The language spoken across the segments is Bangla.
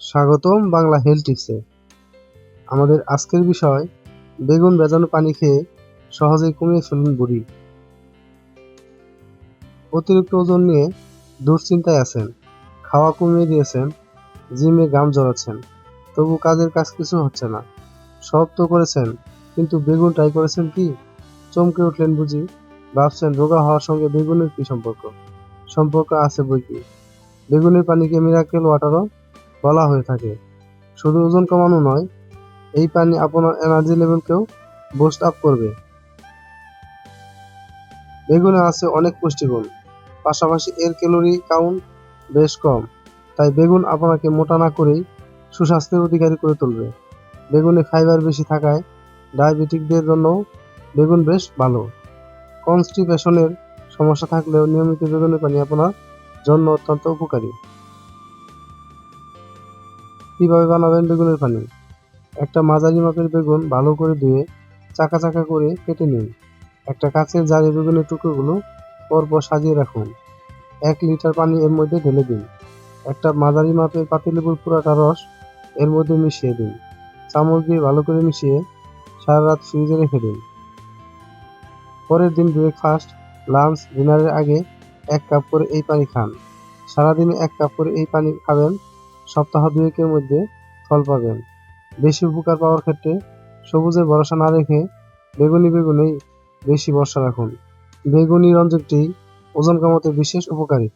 স্বাগতম বাংলা হেলথ টিপসে আমাদের আজকের বিষয়, বেগুন ভেজানো পানি খেয়ে সহজেই কমিয়ে ফেলুন বুড়ি। অতিরিক্ত ওজন নিয়ে দুশ্চিন্তায় আছেন, খাওয়া কমিয়ে দিয়েছেন, জিমে গাম জড়াচ্ছেন তবু কাজের কাজ কিছু হচ্ছে না। সব তো করেছেন, কিন্তু বেগুন ট্রাই করেছেন কি? চমকে উঠলেন বুঝি, ভাবছেন রোগা হওয়ার সঙ্গে বেগুনের কি সম্পর্ক? সম্পর্ক আছে বই কি? বেগুনের পানিকে মিরাকেল ওয়াটারও বলা হয়ে থাকে। শুধু ওজন কমানো নয়, এই পানি আপনার এনার্জি লেভেলকেও বুস্ট আপ করবে। বেগুনে আছে অনেক পুষ্টিগুণ, পাশাপাশি এর ক্যালোরি কাউন্ট বেশ কম, তাই বেগুন আপনাকে মোটা না করেই সুস্বাস্থ্যের অধিকারী করে তুলবে। বেগুনে ফাইবার বেশি থাকায় ডায়াবেটিকদের জন্য বেগুন বেশ ভালো। কনস্টিপেশনের সমস্যা থাকলেও নিয়মিত বেগুনের পানি আপনার জন্য অত্যন্ত উপকারী। কীভাবে বানাবেন বেগুনের পানি? একটা মাঝারি মাপের বেগুন ভালো করে ধুয়ে চাকা চাকা করে কেটে নিন। একটা কাঁচের জারে বেগুনের টুকরোগুলো পরপর সাজিয়ে রাখুন। এক লিটার পানি এর মধ্যে ঢেলে দিন। একটা মাঝারি মাপের পাতিলেবুর পুরাটা রস এর মধ্যে মিশিয়ে দিন। চামচ দিয়ে ভালো করে মিশিয়ে সারা রাত ফ্রিজে রেখে দিন। পরের দিন ব্রেকফাস্ট লাঞ্চ ডিনারের আগে এক কাপ করে এই পানি খান। সারাদিনে এক কাপ করে এই পানি খাবেন সপ্তাহ দুয়েকের মধ্যে ফল পাবেন। বেশি উপকার পাওয়ার ক্ষেত্রে সবুজের ভরসা না রেখে বেগুনি বেগুনেই বেশি ভরসা রাখুন। বেগুনি রঞ্জকটি ওজন কমাতে বিশেষ উপকারী।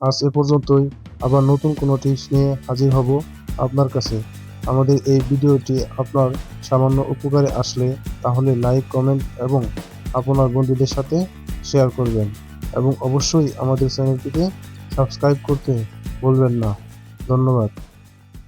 আজ এ পর্যন্তই। আবার নতুন কোনো টিপস নিয়ে হাজির হব আপনার কাছে। আমাদের এই ভিডিওটি আপনার সামান্য উপকারে আসলে তাহলে লাইক, কমেন্ট এবং আপনার বন্ধুদের সাথে শেয়ার করবেন এবং অবশ্যই আমাদের চ্যানেলটিকে সাবস্ক্রাইব করতে ভুলবেন না। ধন্যবাদ।